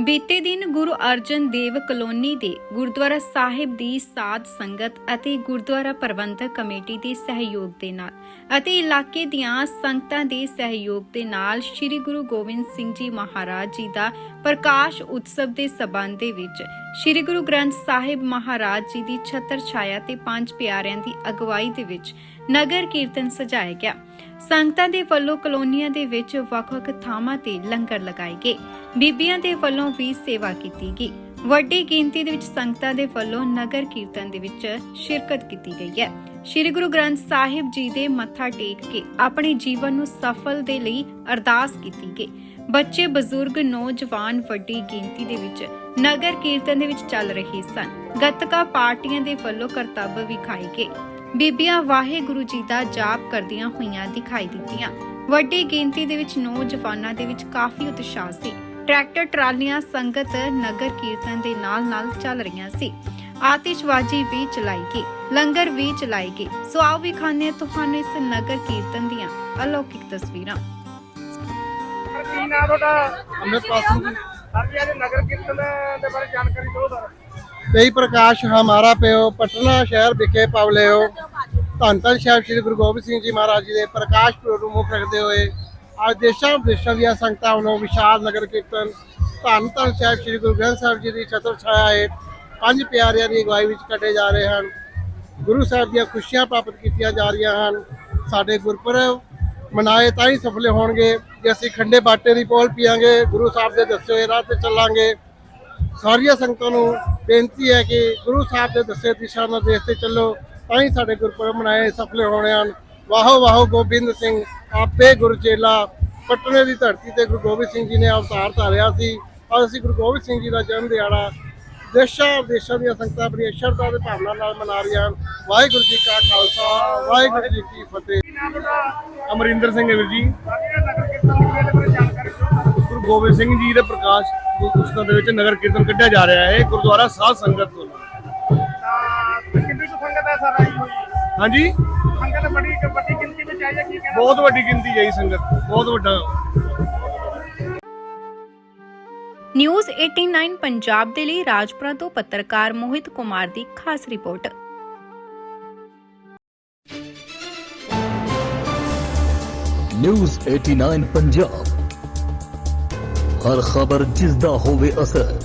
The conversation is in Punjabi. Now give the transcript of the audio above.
ਬੀਤੇ ਦਿਨ ਗੁਰੂ ਅਰਜਨ ਦੇਵ ਕਲੋਨੀ ਦੇ ਗੁਰਦੁਆਰਾ ਸਾਹਿਬ ਦੀ ਸਾਧ ਸੰਗਤ ਅਤੇ ਗੁਰਦੁਆਰਾ ਪ੍ਰਬੰਧਕ ਕਮੇਟੀ ਦੇ ਸਹਿਯੋਗ ਦੇ ਨਾਲ ਅਤੇ ਇਲਾਕੇ ਦੀਆਂ ਸੰਗਤਾਂ ਦੇ ਸਹਿਯੋਗ ਦੇ ਨਾਲ ਸ੍ਰੀ ਗੁਰੂ ਗੋਬਿੰਦ ਸਿੰਘ ਜੀ ਮਹਾਰਾਜ ਜੀ ਦਾ ਪ੍ਰਕਾਸ਼ ਉਤਸਵ ਦੇ ਸਬੰਧ ਦੇ ਵਿੱਚ ਸ੍ਰੀ ਗੁਰੂ ਗ੍ਰੰਥ ਸਾਹਿਬ ਮਹਾਰਾਜ ਜੀ ਦੀ ਛਤਰ ਛਾਇਆ ਤੇ ਪੰਜ ਪਿਆਰਿਆਂ ਦੀ ਅਗਵਾਈ ਦੇ ਵਿੱਚ ਨਗਰ ਕੀਰਤਨ ਸਜਾਇਆ ਗਿਆ। ਸੰਗਤਾਂ ਦੇ ਵੱਲੋਂ ਕਲੋਨੀਆਂ ਦੇ ਵਿੱਚ ਵੱਖ-ਵੱਖ ਥਾਵਾਂ ਤੇ ਲੰਗਰ ਲਗਾਏ ਗਏ। ਬੀਬੀਆਂ ਦੇ ਵੱਲੋਂ ਵੀ ਸੇਵਾ ਕੀਤੀ ਗਈ। ਵੱਡੀ ਗਿਣਤੀ ਦੇ ਵਿੱਚ ਸੰਗਤਾਂ ਦੇ ਵੱਲੋਂ ਨਗਰ ਕੀਰਤਨ ਦੇ ਵਿੱਚ ਸ਼ਿਰਕਤ ਕੀਤੀ ਗਈ ਹੈ। ਸ੍ਰੀ ਗੁਰੂ ਗ੍ਰੰਥ ਸਾਹਿਬ ਜੀ ਦੇ ਮੱਥਾ ਟੇਕ ਕੇ ਆਪਣੇ ਜੀਵਨ ਨੂੰ ਸਫਲ ਦੇ ਲਈ ਅਰਦਾਸ ਕੀਤੀ ਗਈ। ਬੱਚੇ, ਬਜ਼ੁਰਗ, ਨੌਜਵਾਨ ਵੱਡੀ ਗਿਣਤੀ ਦੇ ਵਿੱਚ ਨਗਰ ਕੀਰਤਨ ਦੇ ਵਿੱਚ ਚੱਲ ਰਹੇ ਸਨ। ਗੱਤਕਾ ਪਾਰਟੀਆਂ ਦੇ ਵੱਲੋਂ ਕਰਤੱਵ ਵਿਖਾਏ ਗਏ। ਬੀਬੀਆਂ ਵਾਹਿਗੁਰੂ ਜੀ ਦਾ ਜਾਪ ਕਰਦੀਆਂ ਹੋਈਆਂ ਦਿਖਾਈ ਦਿੱਤੀਆਂ। ਵੱਡੀ ਗਿਣਤੀ ਦੇ ਵਿੱਚ ਨੌਜਵਾਨਾਂ ਦੇ ਵਿੱਚ ਕਾਫੀ ਉਤਸ਼ਾਹ ਸੀ। ਟਰੈਕਟਰ ਟਰਾਲੀਆਂ ਸੰਗਤ ਨਗਰ ਕੀਰਤਨ ਦੇ ਨਾਲ-ਨਾਲ ਚੱਲ ਰਹੀਆਂ ਸੀ। ਆਤਿਸ਼ਬਾਜ਼ੀ ਵੀ ਚਲਾਈ ਗਈ ਲੰਗਰ ਵੀ ਚਲਾਈ ਗਈ ਸੋ ਆਓ ਵਿਖਾਣੇ ਤੁਹਾਨੂੰ ਇਸ ਨਗਰ ਕੀਰਤਨ ਦੀਆਂ ਅਲੌਕਿਕ ਤਸਵੀਰਾਂ। ਕੀ ਪ੍ਰਕਾਸ਼ ਹਮਾਰਾ ਪਿਓ ਪਟਨਾ ਸ਼ਹਿਰ ਵਿਖੇ ਪਵਲਿਓ ਧੰਨ ਸ਼ਹਿਰ ਸ੍ਰੀ ਗੁਰੂ ਗੋਬਿੰਦ ਸਿੰਘ ਜੀ ਮਹਾਰਾਜ ਜੀ ਦੇ ਪ੍ਰਕਾਸ਼ ਪੁਰਬ ਨੂੰ ਮੁੱਖ ਰੱਖਦੇ ਹੋਏ ਅੱਜ ਦੇਸ਼ਾਂ ਵਿਦੇਸ਼ਾਂ ਦੀਆਂ ਸੰਗਤਾਂ ਵੱਲੋਂ ਵਿਸ਼ਾਲ ਨਗਰ ਕੀਰਤਨ, ਧੰਨ ਧੰਨ ਸਾਹਿਬ ਸ੍ਰੀ ਗੁਰੂ ਗ੍ਰੰਥ ਸਾਹਿਬ ਜੀ ਦੀ ਛਤਰ ਛਾਇਆ ਹੇਠ ਪੰਜ ਪਿਆਰਿਆਂ ਦੀ ਅਗਵਾਈ ਵਿੱਚ ਕੱਢੇ ਜਾ ਰਹੇ ਹਨ। ਗੁਰੂ ਸਾਹਿਬ ਦੀਆਂ ਖੁਸ਼ੀਆਂ ਪ੍ਰਾਪਤ ਕੀਤੀਆਂ ਜਾ ਰਹੀਆਂ ਹਨ। ਸਾਡੇ ਗੁਰਪੁਰਬ ਮਨਾਏ ਤਾਂ ਹੀ ਸਫਲੇ ਹੋਣਗੇ। ਜੇ ਅਸੀਂ ਖੰਡੇ ਬਾਟੇ ਦੀ ਪੋਲ ਪੀਾਂਗੇ ਗੁਰੂ ਸਾਹਿਬ ਦੇ ਦੱਸੇ ਹੋਏ ਰਾਹ ਤੇ ਚੱਲਾਂਗੇ। ਸਾਰੀਆਂ ਸੰਗਤਾਂ ਨੂੰ ਬੇਨਤੀ ਹੈ ਕਿ ਗੁਰੂ ਸਾਹਿਬ ਦੇ ਦੱਸੇ ਦਿਸ਼ਾ ਨਿਰਦੇਸ਼ ਤੇ ਚੱਲੋ, ਤਾਂ ਹੀ ਸਾਡੇ ਗੁਰਪੁਰਬ ਮਨਾਏ ਸਫਲੇ ਹੋਣੇ ਹਨ। ਵਾਹੋ ਵਾਹੋ ਗੋਬਿੰਦ ਸਿੰਘ ਆਪੇ ਗੁਰਚੇਲਾ ਪਟਨੇ ਦੀ ਧਰਤੀ ਤੇ ਗੁਰੂ ਗੋਬਿੰਦ ਸਿੰਘ ਜੀ ਨੇ ਅਵਤਾਰ ਧਾਰਿਆ ਸੀ। ਔਰ ਅਸੀਂ ਗੁਰੂ ਗੋਬਿੰਦ ਸਿੰਘ ਜੀ ਦਾ ਜਨਮ ਦਿਹਾੜਾ ਦੇਸ਼ਾਂ ਵਿਦੇਸ਼ਾਂ ਦੀਆਂ ਸੰਗਤਾਂ ਬੜੀ ਸ਼ਰਧਾ ਤੇ ਭਾਵਨਾ ਨਾਲ ਮਨਾ ਰਹੀਆਂ ਹਨ। ਵਾਹਿਗੁਰੂ ਜੀ ਕਾ ਖਾਲਸਾ ਵਾਹਿਗੁਰੂ ਜੀ ਕੀ ਫਤਿਹ। ਅਮਰਿੰਦਰ ਸਿੰਘ ਵੀਰ ਜੀ। ਦੇ ਗੁਰੂ ਗੋਬਿੰਦ ਸਿੰਘ ਜੀ ਦੇ ਪ੍ਰਕਾਸ਼ ਉਤਸਵ ਦੇ ਵਿੱਚ ਨਗਰ ਕੀਰਤਨ ਕੱਢਿਆ ਜਾ ਰਿਹਾ ਹੈ। ਗੁਰਦੁਆਰਾ ਸਾਧ ਸੰਗਤ ਤੋਂ। ਤਾਂ ਕਿੰਨੀ ਸੰਗਤ ਹੈ ਸਰ ਹਾਂਜੀ? ਸੰਗਤ ਬੜੀ ਵੱਡੀ ਗਿਣਤੀ ਵਿੱਚ ਆਈ ਹੈ ਕੀ ਕਹਿੰਦੇ ਬਹੁਤ ਵੱਡੀ ਗਿਣਤੀ ਹੈ ਜੀ ਸੰਗਤ ਬਹੁਤ ਵੱਡਾ। ਨਿਊਜ਼ 89 ਪੰਜਾਬ ਦੇ ਲਈ ਰਾਜਪੁਰਾ ਤੋਂ ਪੱਤਰਕਾਰ ਮੋਹਿਤ ਕੁਮਾਰ ਦੀ ਖਾਸ ਰਿਪੋਰਟ। ਨਿਊਜ਼ 89 ਪੰਜਾਬ। ਹਰ ਖਬਰ ਜਿਸ ਦਾ ਹੋਵੇ ਅਸਰ।